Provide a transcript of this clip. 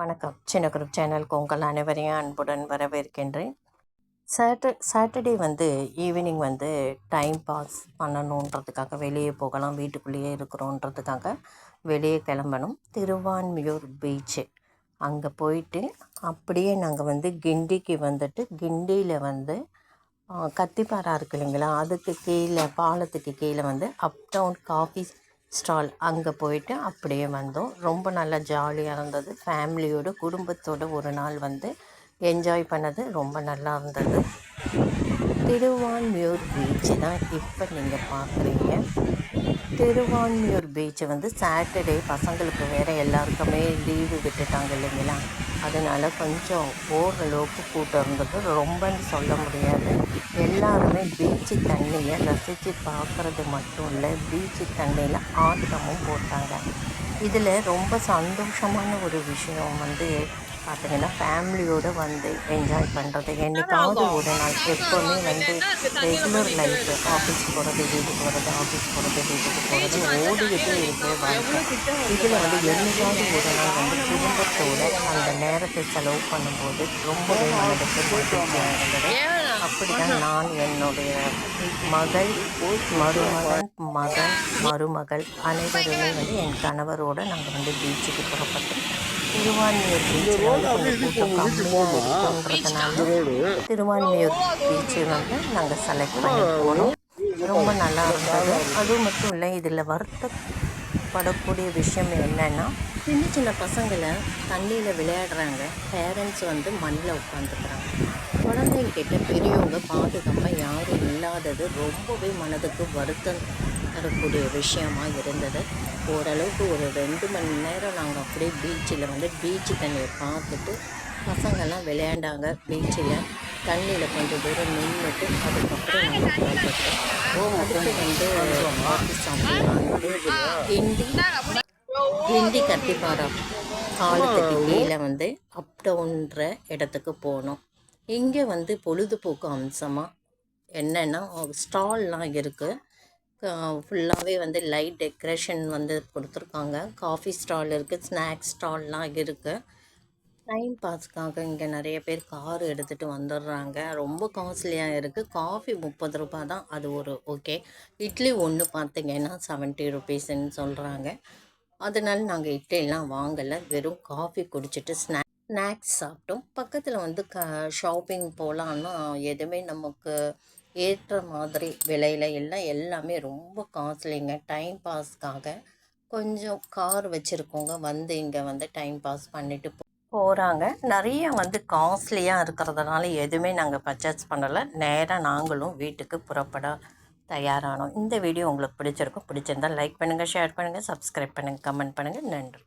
வணக்கம். சின்ன குரூப் சேனலுக்கு உங்கள் அனைவரையும் அன்புடன் வரவேற்கின்றேன். சாட்டர் சாட்டர்டே வந்து ஈவினிங் வந்து டைம் பாஸ் பண்ணணுன்றதுக்காக வெளியே போகலாம் வீட்டுக்குள்ளேயே இருக்கிறோன்றதுக்காக வெளியே கிளம்பணும். திருவான்மியூர் பீச்சு அங்கே போயிட்டு அப்படியே நாங்கள் வந்து கிண்டிக்கு வந்துட்டு கிண்டியில் வந்து கத்திப்பாரா இருக்கு இல்லைங்களா? அதுக்கு கீழே பாலத்துக்கு கீழே வந்து அப் டவுன் காஃபி ஸ்டால் அங்கே போயிட்டு அப்படியே வந்தோம். ரொம்ப நல்லா ஜாலியாக இருந்தது. ஃபேமிலியோடு குடும்பத்தோட ஒரு நாள் வந்து என்ஜாய் பண்ணது ரொம்ப நல்லா இருந்தது. திருவான்மியூர் பீச்சு தான் இப்போ நீங்கள் பார்க்குறீங்க. திருவான்மியூர் பீச்சை வந்து சாட்டர்டே பசங்களுக்கு வேறு எல்லாருக்குமே லீவு விட்டுட்டாங்க இல்லைங்களா? அதனால் கொஞ்சம் ஓரளவுக்கு கூட்டம் இருந்தது ரொம்பன்னு சொல்ல முடியாது. எல்லாருமே பீச்சு தண்ணியை ரசித்து பார்க்குறது மட்டும் இல்லை பீச்சு தண்ணியில் ஆட்டமும் போட்டாங்க. இதில் ரொம்ப சந்தோஷமான ஒரு விஷயம் வந்து பார்த்தீங்கன்னா ஃபேமிலியோடு வந்து என்ஜாய் பண்ணுறது என்னைக்காவது ஒரு நாள் எப்போவுமே வந்து ரெகுலர் லைஃப் ஆஃபீஸ் போகிறது வீட்டுக்கு வர்றது ஆஃபீஸ் போகிறது வீட்டுக்கு போகிறது ஓடிக்கிட்டே இருக்கிற வாழ்க்கை. இதில் வந்து என்னைக்காவது ஒரு நாள் வந்து குடும்பத்தோட அந்த நேரத்தை செலவு பண்ணும்போது ரொம்பவே மனதுக்கு மகிழ்ச்சியாக இருந்தது அப்படி தான் நான் என்னுடைய மகள் மருமகன் மகன் மருமகள் அனைவருமே வந்து என் கணவரோட நாங்கள் வந்து பீச்சுக்கு புறப்பட்டு திருவான்மியூர் பீச்சில் வந்து திருவான்மியூர் பீச்சு வந்து நாங்கள் செலக்ட் பண்ணி போனோம் ரொம்ப நல்லா இருந்தது. அது மட்டும் இல்லை இதில் வருத்தப்படக்கூடிய விஷயம் என்னன்னா சின்ன சின்ன பசங்களை தண்ணியில் விளையாடுறாங்க. பேரண்ட்ஸ் வந்து மண்ணில் உட்காந்துக்கிறாங்க குழந்தைங்கிட்ட பெரியவங்க பாதுகாப்பாக யாரும் இல்லாதது ரொம்பவே மனதுக்கு வருத்தம். தரக்கூடிய விஷயமாக இருந்தது. ஓரளவுக்கு ஒரு ரெண்டு மணி நேரம் நாங்கள் அப்படியே பீச்சில் வந்து பீச்சு தண்ணியை பார்த்துட்டு பசங்கள்லாம் விளையாண்டாங்க பீச்சில் தண்ணியில் கொஞ்சம் தூரம் நின்றுட்டு அதுக்கப்புறம் நாங்கள் புறப்பட்டோம் அடுத்து வந்து ஆஃபீஸ் ஹிந்தி கிண்டி கிண்டி கத்திப்பாரா காலத்துக்கு கீழே வந்து அப் டவுன்ற இடத்துக்கு போனோம். இங்கே வந்து பொழுதுபோக்கு அம்சமாக என்னென்னா ஸ்டால்லாம் இருக்குது ஃபுல்லாகவே வந்து லைட் டெக்கரேஷன் வந்து கொடுத்துருக்காங்க. காஃபி ஸ்டால் இருக்குது ஸ்நாக்ஸ் ஸ்டால்லாம் இருக்குது டைம் பாஸ்க்காக இங்கே நிறைய பேர் கார் எடுத்துகிட்டு வந்துடுறாங்க ரொம்ப காஸ்ட்லியாக இருக்குது காஃபி முப்பது ரூபா தான். அது ஒரு ஓகே இட்லி ஒன்று பார்த்தீங்கன்னா செவன்ட்டி ருபீஸ்ன்னு சொல்கிறாங்க அதனால நாங்கள் இட்லிலாம் வாங்கலை. வெறும் காஃபி குடிச்சிட்டு ஸ்நாக் ஸ்நாக்ஸ் சாப்பிட்டோம். பக்கத்தில் வந்து க ஷாப்பிங் போகலான்னா எதுவுமே நமக்கு ஏற்ற மாதிரி விலையில எல்லாம் எல்லாமே ரொம்ப காஸ்ட்லிங்க. டைம் பாஸ்க்காக கொஞ்சம் கார் வச்சுருக்கவங்க வந்து இங்கே வந்து டைம் பாஸ் பண்ணிட்டு போகிறாங்க நிறைய வந்து காஸ்ட்லியாக இருக்கிறதுனால எதுவுமே நாங்கள் பர்ச்சேஸ் பண்ணலை. நேராக நாங்களும் வீட்டுக்கு புறப்பட தயாரானோம். இந்த வீடியோ உங்களுக்கு பிடிச்சிருக்கும் பிடிச்சிருந்தால் லைக் பண்ணுங்கள் ஷேர் பண்ணுங்கள் சப்ஸ்கிரைப் பண்ணுங்கள் கமெண்ட் பண்ணுங்கள் நன்றி.